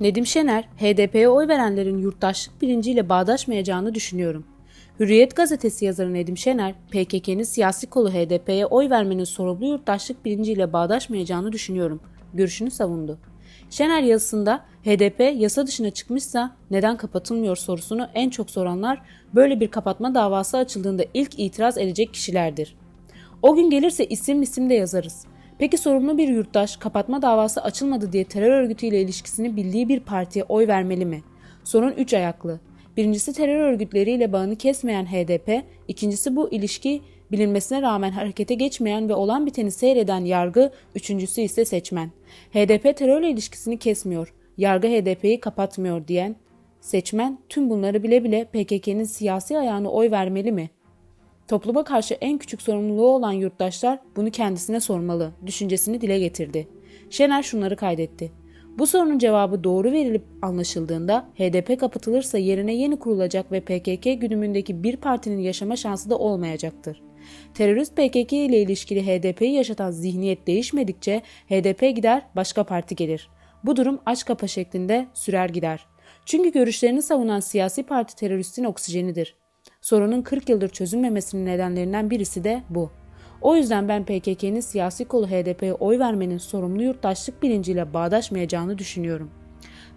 Nedim Şener, HDP'ye oy verenlerin yurttaşlık bilinciyle bağdaşmayacağını düşünüyorum. Hürriyet gazetesi yazarı Nedim Şener, PKK'nın siyasi kolu HDP'ye oy vermenin sorumlu yurttaşlık bilinciyle bağdaşmayacağını düşünüyorum. Görüşünü savundu. Şener yazısında HDP yasa dışına çıkmışsa neden kapatılmıyor sorusunu en çok soranlar böyle bir kapatma davası açıldığında ilk itiraz edecek kişilerdir. O gün gelirse isim isim de yazarız. Peki sorumlu bir yurttaş kapatma davası açılmadı diye terör örgütüyle ilişkisini bildiği bir partiye oy vermeli mi? Sorun üç ayaklı. Birincisi terör örgütleriyle bağını kesmeyen HDP, ikincisi bu ilişki bilinmesine rağmen harekete geçmeyen ve olan biteni seyreden yargı, üçüncüsü ise seçmen. HDP terörle ilişkisini kesmiyor, yargı HDP'yi kapatmıyor diyen seçmen tüm bunları bile bile PKK'nın siyasi ayağına oy vermeli mi? Topluma karşı en küçük sorumluluğu olan yurttaşlar bunu kendisine sormalı düşüncesini dile getirdi. Şener şunları kaydetti. Bu sorunun cevabı doğru verilip anlaşıldığında HDP kapatılırsa yerine yeni kurulacak ve PKK güdümündeki bir partinin yaşama şansı da olmayacaktır. Terörist PKK ile ilişkili HDP'yi yaşatan zihniyet değişmedikçe HDP gider başka parti gelir. Bu durum aç kapa şeklinde sürer gider. Çünkü görüşlerini savunan siyasi parti teröristin oksijenidir. Sorunun 40 yıldır çözülmemesinin nedenlerinden birisi de bu. O yüzden ben PKK'nın siyasi kolu HDP'ye oy vermenin sorumlu yurttaşlık bilinciyle bağdaşmayacağını düşünüyorum.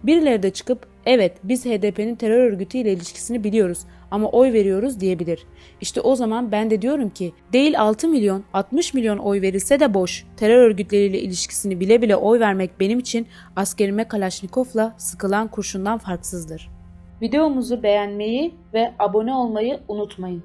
Birileri de çıkıp evet biz HDP'nin terör örgütüyle ilişkisini biliyoruz ama oy veriyoruz diyebilir. İşte o zaman ben de diyorum ki değil 6 milyon 60 milyon oy verilse de boş. Terör örgütleriyle ilişkisini bile bile oy vermek benim için askerime Kalaşnikov'la sıkılan kurşundan farksızdır. Videomuzu beğenmeyi ve abone olmayı unutmayın.